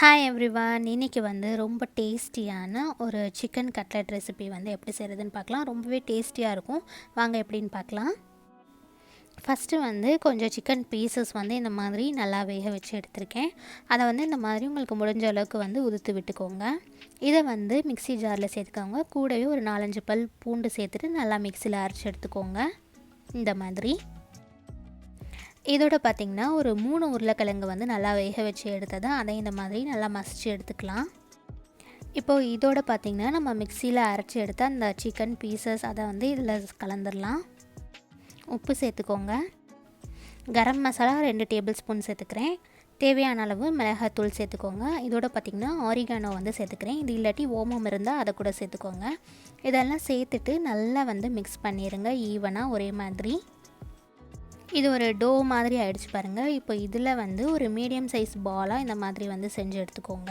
Hi everyone இன்றைக்கி வந்து ரொம்ப டேஸ்டியான ஒரு சிக்கன் கட்லட் ரெசிபி வந்து எப்படி செய்கிறதுன்னு பார்க்கலாம். ரொம்பவே டேஸ்டியாக இருக்கும். வாங்க எப்படின்னு பார்க்கலாம். ஃபஸ்ட்டு வந்து கொஞ்சம் சிக்கன் பீசஸ் வந்து இந்த மாதிரி நல்லா வேக வச்சு எடுத்திருக்கேன். அதை வந்து இந்த மாதிரி உங்களுக்கு முடிஞ்ச அளவுக்கு வந்து உதுத்து விட்டுக்கோங்க. இதை வந்து மிக்சி ஜாரில் சேர்த்துக்கோங்க. கூடவே ஒரு நாலஞ்சு பல் பூண்டு சேர்த்துட்டு நல்லா மிக்சியில் அரைச்சி எடுத்துக்கோங்க. இந்த மாதிரி. இதோட பார்த்திங்கன்னா ஒரு மூணு உருளைக்கிழங்கு வந்து நல்லா வேக வச்சு எடுத்ததை அதை இந்த மாதிரி நல்லா மசிச்சு எடுத்துக்கலாம். இப்போது இதோட பார்த்திங்கன்னா நம்ம மிக்சியில் அரைச்சி எடுத்த அந்த சிக்கன் பீசஸ் அதை வந்து இதில் கலந்துடலாம் உப்பு சேர்த்துக்கோங்க. கரம் மசாலா ரெண்டு டேபிள் ஸ்பூன் சேர்த்துக்கிறேன். தேவையான அளவு மிளகாத்தூள் சேர்த்துக்கோங்க. இதோட பார்த்திங்கன்னா ஆரிகானோ வந்து சேர்த்துக்கிறேன். இது இல்லாட்டி ஓமம் இருந்தால் அதை கூட சேர்த்துக்கோங்க. இதெல்லாம் சேர்த்துட்டு நல்லா வந்து மிக்ஸ் பண்ணிடுங்க ஈவனாக ஒரே மாதிரி. இது ஒரு டோ மாதிரி ஆயிடுச்சு பாருங்கள் இப்போ இதில் வந்து ஒரு மீடியம் சைஸ் பாலாக இந்த மாதிரி வந்து செஞ்சு எடுத்துக்கோங்க.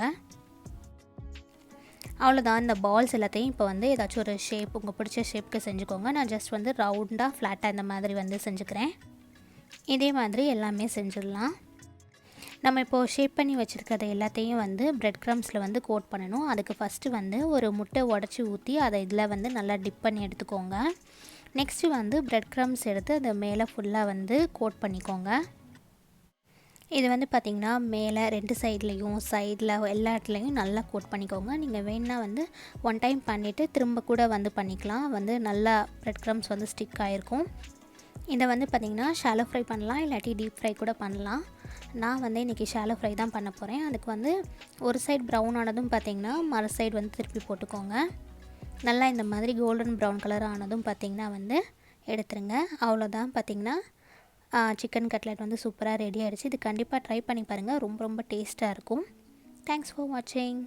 அவ்வளோதான் இந்த பால்ஸ் எல்லாத்தையும் இப்போ வந்து ஏதாச்சும் ஒரு ஷேப் உங்கள் பிடிச்ச ஷேப்புக்கு செஞ்சுக்கோங்க. நான் ஜஸ்ட் வந்து ரவுண்டாக ஃப்ளாட்டாக இந்த மாதிரி வந்து செஞ்சுக்கிறேன். இதே மாதிரி எல்லாமே செஞ்சிடலாம். நம்ம இப்போது ஷேப் பண்ணி வச்சுருக்கிறது எல்லாத்தையும் வந்து ப்ரெட் க்ரம்ஸில் வந்து கோட் பண்ணணும். அதுக்கு ஃபஸ்ட்டு வந்து ஒரு முட்டை உடச்சி ஊற்றி அதை இதில் வந்து நல்லா டிப் பண்ணி எடுத்துக்கோங்க. நெக்ஸ்ட்டு வந்து ப்ரெட் க்ரம்ஸ் எடுத்து அதை மேலே ஃபுல்லாக வந்து கோட் பண்ணிக்கோங்க. இது வந்து பார்த்திங்கன்னா மேலே ரெண்டு சைட்லேயும் சைடில் எல்லா இடத்துலையும் நல்லா கோட் பண்ணிக்கோங்க. நீங்கள் வேணால் வந்து ஒன் டைம் பண்ணிவிட்டு திரும்ப கூட வந்து பண்ணிக்கலாம். வந்து நல்லா ப்ரெட் க்ரம்ஸ் வந்து ஸ்டிக் ஆகிருக்கும் இதை வந்து பார்த்திங்கன்னா ஷாலோ ஃப்ரை பண்ணலாம் இல்லாட்டி டீப் ஃப்ரை கூட பண்ணலாம். நான் வந்து இன்றைக்கி ஷாலோ ஃப்ரை தான் பண்ண போகிறேன் அதுக்கு வந்து ஒரு சைட் ப்ரௌன் ஆனதும் பார்த்திங்கன்னா மறு சைடு வந்து திருப்பி போட்டுக்கோங்க. நல்லா இந்த மாதிரி கோல்டன் ப்ரௌன் கலர் ஆனதும் பார்த்திங்கன்னா வந்து எடுத்துருங்க. அவ்வளோதான் பார்த்திங்கன்னா சிக்கன் கட்லெட் வந்து சூப்பராக ரெடி ஆகிடுச்சு இது கண்டிப்பாக ட்ரை பண்ணி பாருங்கள் ரொம்ப ரொம்ப டேஸ்ட்டாக இருக்கும். தேங்க்ஸ் ஃபார் வாட்சிங்